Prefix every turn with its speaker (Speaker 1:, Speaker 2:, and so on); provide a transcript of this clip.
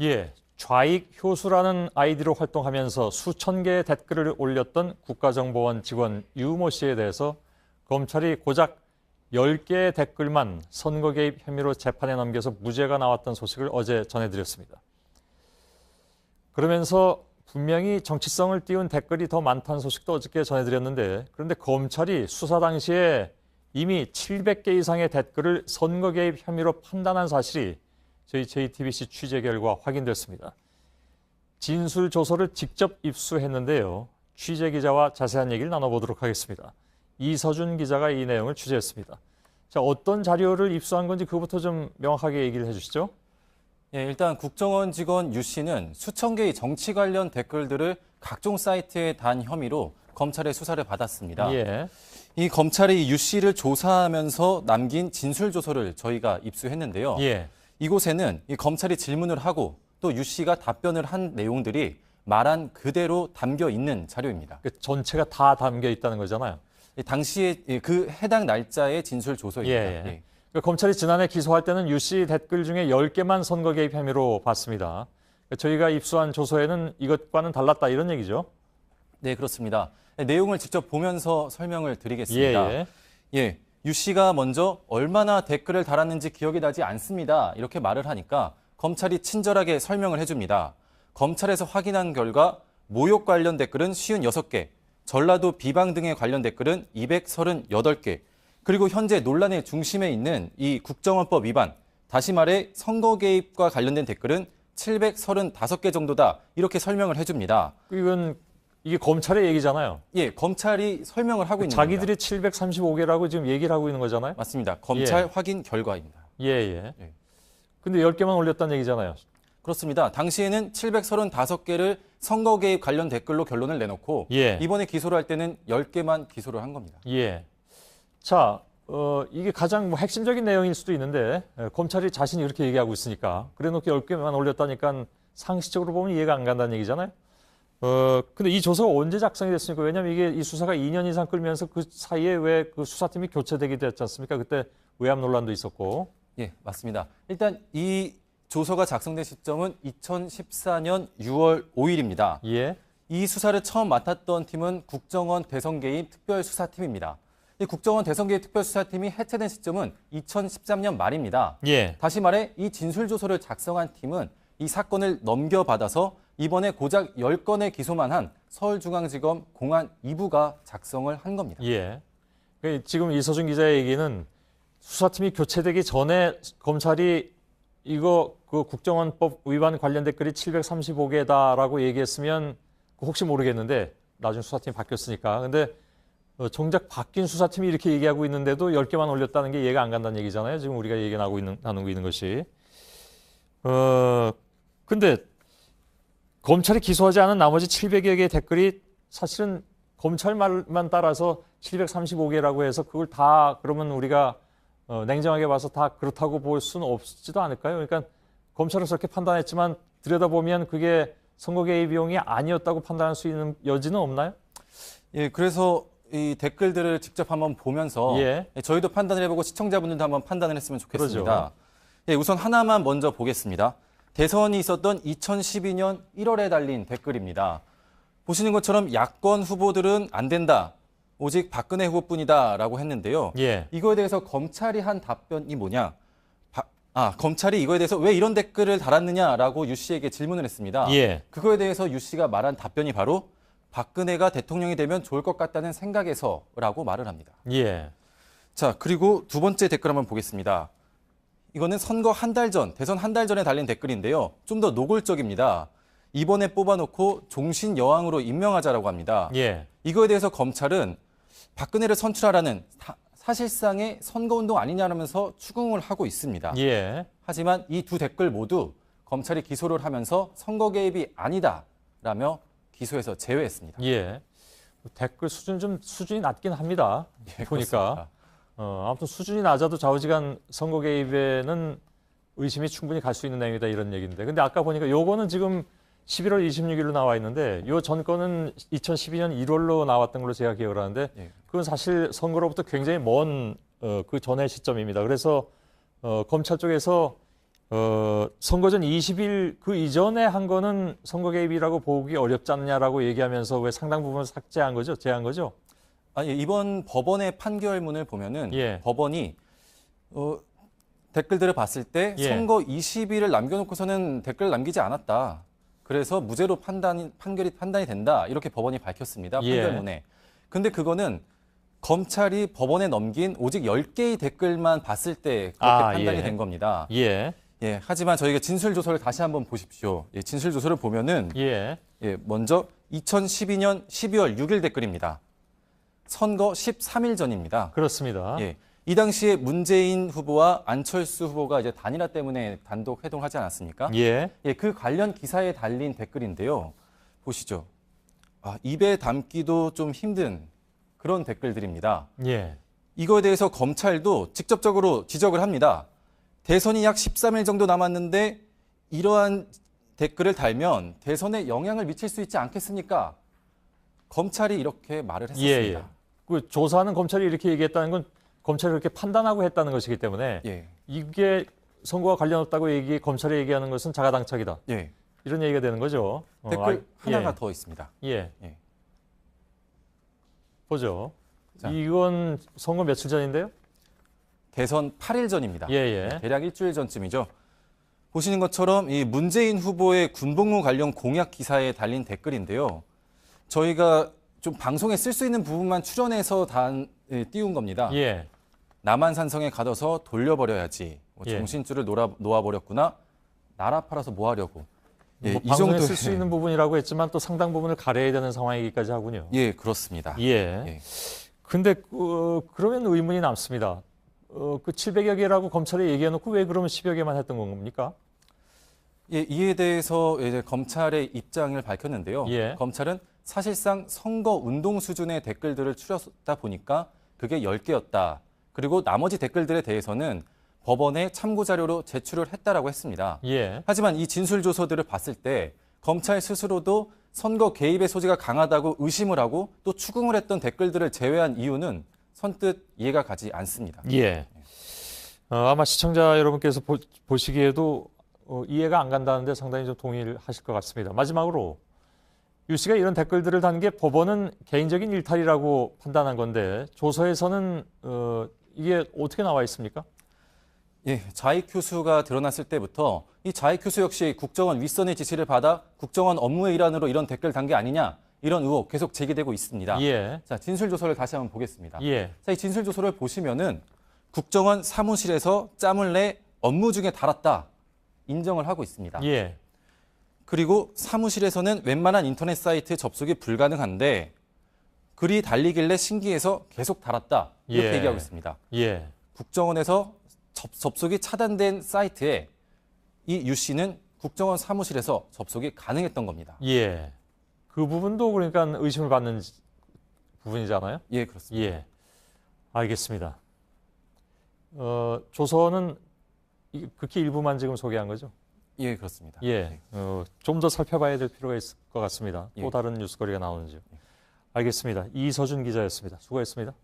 Speaker 1: 예, 좌익 효수라는 아이디로 활동하면서 수천 개의 댓글을 올렸던 국가정보원 직원 유모 씨에 대해서 검찰이 고작 10개의 댓글만 선거 개입 혐의로 재판에 넘겨서 무죄가 나왔던 소식을 어제 전해드렸습니다. 그러면서 분명히 정치성을 띄운 댓글이 더 많다는 소식도 어저께 전해드렸는데 그런데 검찰이 수사 당시에 이미 700개 이상의 댓글을 선거 개입 혐의로 판단한 사실이 저희 JTBC 취재 결과 확인됐습니다. 진술 조서를 직접 입수했는데요. 취재 기자와 자세한 얘기를 나눠보도록 하겠습니다. 이서준 기자가 이 내용을 취재했습니다. 자, 어떤 자료를 입수한 건지 그부터 좀 명확하게 얘기를 해주시죠.
Speaker 2: 예, 일단 국정원 직원 유 씨는 수천 개의 정치 관련 댓글들을 각종 사이트에 단 혐의로 검찰의 수사를 받았습니다.
Speaker 1: 예,
Speaker 2: 이 검찰이 유 씨를 조사하면서 남긴 진술 조서를 저희가 입수했는데요.
Speaker 1: 예,
Speaker 2: 이곳에는 이 검찰이 질문을 하고 또 유 씨가 답변을 한 내용들이 말한 그대로 담겨 있는 자료입니다.
Speaker 1: 그 전체가 다 담겨 있다는 거잖아요.
Speaker 2: 이 당시에 이그 해당 날짜의 진술 조서입니다.
Speaker 1: 예, 예.
Speaker 2: 예.
Speaker 1: 그 검찰이 지난해 기소할 때는 유 씨 댓글 중에 10개만 선거 개입 혐의로 봤습니다. 그 저희가 입수한 조서에는 이것과는 달랐다 이런 얘기죠.
Speaker 2: 네, 그렇습니다. 네, 내용을 직접 보면서 설명을
Speaker 1: 예,
Speaker 2: 드리겠습니다.
Speaker 1: 예.
Speaker 2: 예, 유 씨가 먼저 얼마나 댓글을 달았는지 기억이 나지 않습니다. 이렇게 말을 하니까 검찰이 친절하게 설명을 해줍니다. 검찰에서 확인한 결과 모욕 관련 댓글은 56개, 전라도 비방 등에 관련 댓글은 238개, 그리고 현재 논란의 중심에 있는 이 국정원법 위반, 다시 말해 선거 개입과 관련된 댓글은 735개 정도다. 이렇게 설명을 해줍니다.
Speaker 1: 이건 이게 검찰의 얘기잖아요.
Speaker 2: 예, 검찰이 설명을 하고 있는
Speaker 1: 자기들이
Speaker 2: 겁니다.
Speaker 1: 735개라고 지금 얘기를 하고 있는 거잖아요.
Speaker 2: 맞습니다. 검찰
Speaker 1: 예.
Speaker 2: 확인 결과입니다.
Speaker 1: 예, 예.
Speaker 2: 예.
Speaker 1: 근데 10개만 올렸다는 얘기잖아요.
Speaker 2: 그렇습니다. 당시에는 735개를 선거 개입 관련 댓글로 결론을 내놓고
Speaker 1: 예.
Speaker 2: 이번에 기소를 할 때는 10개만 기소를 한 겁니다.
Speaker 1: 예. 자, 어, 이게 가장 뭐 핵심적인 내용일 수도 있는데 에, 검찰이 자신이 이렇게 얘기하고 있으니까 그래놓고 10개만 올렸다니까 상식적으로 보면 이해가 안 간다는 얘기잖아요. 어, 근데 이 조서가 언제 작성이 됐습니까? 왜냐하면 이게 이 수사가 2년 이상 끌면서 그 사이에 왜 그 수사팀이 교체되기도 했지 않습니까? 그때 외압 논란도 있었고.
Speaker 2: 예, 맞습니다. 일단 이 조서가 작성된 시점은 2014년 6월 5일입니다.
Speaker 1: 예.
Speaker 2: 이 수사를 처음 맡았던 팀은 국정원 대선 개입 특별수사팀입니다. 이 국정원 대선 개입 특별수사팀이 해체된 시점은 2013년 말입니다.
Speaker 1: 예.
Speaker 2: 다시 말해 이 진술조서를 작성한 팀은 이 사건을 넘겨받아서 이번에 고작 10건의 기소만 한 서울중앙지검 공안 2부가 작성을 한 겁니다.
Speaker 1: 예. 그 지금 이서준 기자의 얘기는 수사팀이 교체되기 전에 검찰이 이거 그 국정원법 위반 관련 댓글이 735개다라고 얘기했으면 그 혹시 모르겠는데 나중에 수사팀이 바뀌었으니까. 근데 어, 정작 바뀐 수사팀이 이렇게 얘기하고 있는데도 10개만 올렸다는 게 이해가 안 간다는 얘기잖아요. 지금 우리가 얘기 나누고 있는, 나누고 있는 것이. 어, 근데 검찰이 기소하지 않은 나머지 700여 개의 댓글이 사실은 검찰 말만 따라서 735개라고 해서 그걸 다 그러면 우리가 어, 냉정하게 봐서 다 그렇다고 볼 수는 없지도 않을까요? 그러니까 검찰은 그렇게 판단했지만 들여다보면 그게 선거 개입 비용이 아니었다고 판단할 수 있는 여지는 없나요?
Speaker 2: 예, 그래서 이 댓글들을 직접 한번 보면서
Speaker 1: 예.
Speaker 2: 예, 저희도 판단을 해보고 시청자분들도 한번 판단을 했으면 좋겠습니다.
Speaker 1: 그러죠.
Speaker 2: 예, 우선 하나만 먼저 보겠습니다. 대선이 있었던 2012년 1월에 달린 댓글입니다. 보시는 것처럼 야권 후보들은 안 된다. 오직 박근혜 후보뿐이다라고 했는데요.
Speaker 1: 예.
Speaker 2: 이거에 대해서 검찰이 한 답변이 뭐냐? 바- 아, 검찰이 이거에 대해서 왜 이런 댓글을 달았느냐라고 유 씨에게 질문을 했습니다.
Speaker 1: 예.
Speaker 2: 그거에 대해서 유 씨가 말한 답변이 바로 박근혜가 대통령이 되면 좋을 것 같다는 생각에서라고 말을 합니다.
Speaker 1: 예.
Speaker 2: 자, 그리고 두 번째 댓글 한번 보겠습니다. 이거는 선거 한 달 전, 대선 한 달 전에 달린 댓글인데요. 좀 더 노골적입니다. 이번에 뽑아놓고 종신 여왕으로 임명하자라고 합니다.
Speaker 1: 예.
Speaker 2: 이거에 대해서 검찰은 박근혜를 선출하라는 사, 사실상의 선거운동 아니냐라면서 추궁을 하고 있습니다.
Speaker 1: 예.
Speaker 2: 하지만 이 두 댓글 모두 검찰이 기소를 하면서 선거 개입이 아니다라며 기소해서 제외했습니다.
Speaker 1: 예. 댓글 수준 좀 수준이 낮긴 합니다.
Speaker 2: 예,
Speaker 1: 보니까.
Speaker 2: 그렇습니다.
Speaker 1: 어, 아무튼 수준이 낮아도 좌우지간 선거 개입에는 의심이 충분히 갈 수 있는 내용이다 이런 얘기인데. 근데 아까 보니까 요거는 지금 11월 26일로 나와 있는데 요 전 건은 2012년 1월로 나왔던 걸로 제가 기억을 하는데
Speaker 2: 예.
Speaker 1: 그건 사실 선거로부터 굉장히 먼 어, 그 전의 시점입니다. 그래서 어, 검찰 쪽에서 어, 선거 전 20일 그 이전에 한 거는 선거 개입이라고 보기 어렵지 않냐라고 얘기하면서 왜 상당 부분 삭제한 거죠? 제한 거죠?
Speaker 2: 아, 예, 이번 법원의 판결문을 보면은
Speaker 1: 예.
Speaker 2: 법원이 어, 댓글들을 봤을 때
Speaker 1: 예.
Speaker 2: 선거 20일을 남겨놓고서는 댓글 남기지 않았다. 그래서 무죄로 판단 판결이 판단이 된다 이렇게 법원이 밝혔습니다.
Speaker 1: 예.
Speaker 2: 판결문에. 근데 그거는 검찰이 법원에 넘긴 오직 10개의 댓글만 봤을 때 그렇게
Speaker 1: 아,
Speaker 2: 판단이
Speaker 1: 예.
Speaker 2: 된 겁니다.
Speaker 1: 예,
Speaker 2: 예, 하지만 저희가 진술 조서를 다시 한번 보십시오. 예, 진술 조서를 보면은
Speaker 1: 예,
Speaker 2: 예, 먼저 2012년 12월 6일 댓글입니다. 선거 13일 전입니다.
Speaker 1: 그렇습니다.
Speaker 2: 예. 이 당시에 문재인 후보와 안철수 후보가 이제 단일화 때문에 단독 회동하지 않았습니까?
Speaker 1: 예,
Speaker 2: 예, 그 관련 기사에 달린 댓글인데요. 보시죠. 아, 입에 담기도 좀 힘든 그런 댓글들입니다.
Speaker 1: 예,
Speaker 2: 이거에 대해서 검찰도 직접적으로 지적을 합니다. 대선이 약 13일 정도 남았는데 이러한 댓글을 달면 대선에 영향을 미칠 수 있지 않겠습니까? 검찰이 이렇게 말을
Speaker 1: 예,
Speaker 2: 했었습니다.
Speaker 1: 예. 그 조사하는 검찰이 이렇게 얘기했다는 건 검찰이 그렇게 판단하고 했다는 것이기 때문에
Speaker 2: 예.
Speaker 1: 이게 선거와 관련 없다고 얘기 검찰이 얘기하는 것은 자가당착이다.
Speaker 2: 예.
Speaker 1: 이런 얘기가 되는 거죠. 어,
Speaker 2: 댓글
Speaker 1: 아,
Speaker 2: 하나가
Speaker 1: 예,
Speaker 2: 더 있습니다.
Speaker 1: 예.
Speaker 2: 예.
Speaker 1: 보죠.
Speaker 2: 자.
Speaker 1: 이건 선거 며칠 전인데요?
Speaker 2: 대선 8일 전입니다.
Speaker 1: 예, 예.
Speaker 2: 대략 일주일 전쯤이죠. 보시는 것처럼 이 문재인 후보의 군복무 관련 공약 기사에 달린 댓글인데요. 저희가 좀 방송에 쓸 수 있는 부분만 추려내서 단 예, 띄운 겁니다.
Speaker 1: 예.
Speaker 2: 남한산성에 가둬서 돌려버려야지. 뭐
Speaker 1: 예.
Speaker 2: 정신줄을 놓아, 놓아버렸구나. 나라 팔아서 뭐 하려고. 예, 뭐이
Speaker 1: 방송에
Speaker 2: 정도의-
Speaker 1: 쓸수 있는 부분이라고 했지만 또 상당 부분을 가려야 되는 상황이기까지 하군요.
Speaker 2: 예, 그렇습니다.
Speaker 1: 예.
Speaker 2: 예.
Speaker 1: 근데 어, 그러면 의문이 남습니다. 어, 그 700여 개라고 검찰에 얘기해놓고 왜 그러면 10여 개만 했던 겁니까?
Speaker 2: 예, 이에 대해서 이제 검찰의 입장을 밝혔는데요.
Speaker 1: 예.
Speaker 2: 검찰은 사실상 선거 운동 수준의 댓글들을 추렸다 보니까 그게 10개였다. 그리고 나머지 댓글들에 대해서는 법원에 참고 자료로 제출을 했다라고 했습니다.
Speaker 1: 예.
Speaker 2: 하지만 이 진술 조서들을 봤을 때 검찰 스스로도 선거 개입의 소지가 강하다고 의심을 하고 또 추궁을 했던 댓글들을 제외한 이유는 선뜻 이해가 가지 않습니다.
Speaker 1: 예. 어, 아마 시청자 여러분께서 보, 보시기에도 어, 이해가 안 간다는데 상당히 좀 동의를 하실 것 같습니다. 마지막으로 유 씨가 이런 댓글들을 단 게 법원은 개인적인 일탈이라고 판단한 건데 조서에서는 어, 이게 어떻게 나와 있습니까?
Speaker 2: 예, 자익큐수가 드러났을 때부터 이 자익큐수 역시 국정원 윗선의 지시를 받아 국정원 업무의 일환으로 이런 댓글 단 게 아니냐 이런 의혹 계속 제기되고 있습니다.
Speaker 1: 예.
Speaker 2: 자, 진술 조서를 다시 한번 보겠습니다.
Speaker 1: 예.
Speaker 2: 자, 이 진술 조서를 보시면은 국정원 사무실에서 짬을 내 업무 중에 달았다 인정을 하고 있습니다.
Speaker 1: 예.
Speaker 2: 그리고 사무실에서는 웬만한 인터넷 사이트 접속이 불가능한데 글이 달리길래 신기해서 계속 달았다 이렇게
Speaker 1: 예.
Speaker 2: 얘기하고 있습니다.
Speaker 1: 예.
Speaker 2: 국정원에서 접, 접속이 차단된 사이트에 이 유 씨는 국정원 사무실에서 접속이 가능했던 겁니다.
Speaker 1: 예. 그 부분도 그러니까 의심을 받는 지- 부분이잖아요.
Speaker 2: 예, 그렇습니다.
Speaker 1: 예. 알겠습니다. 어, 조서는 이- 극히 일부만 지금 소개한 거죠.
Speaker 2: 예, 그렇습니다.
Speaker 1: 예. 어, 좀 더 살펴봐야 될 필요가 있을 것 같습니다. 또
Speaker 2: 예.
Speaker 1: 다른 뉴스거리가 나오는지요. 알겠습니다. 이서준 기자였습니다. 수고했습니다.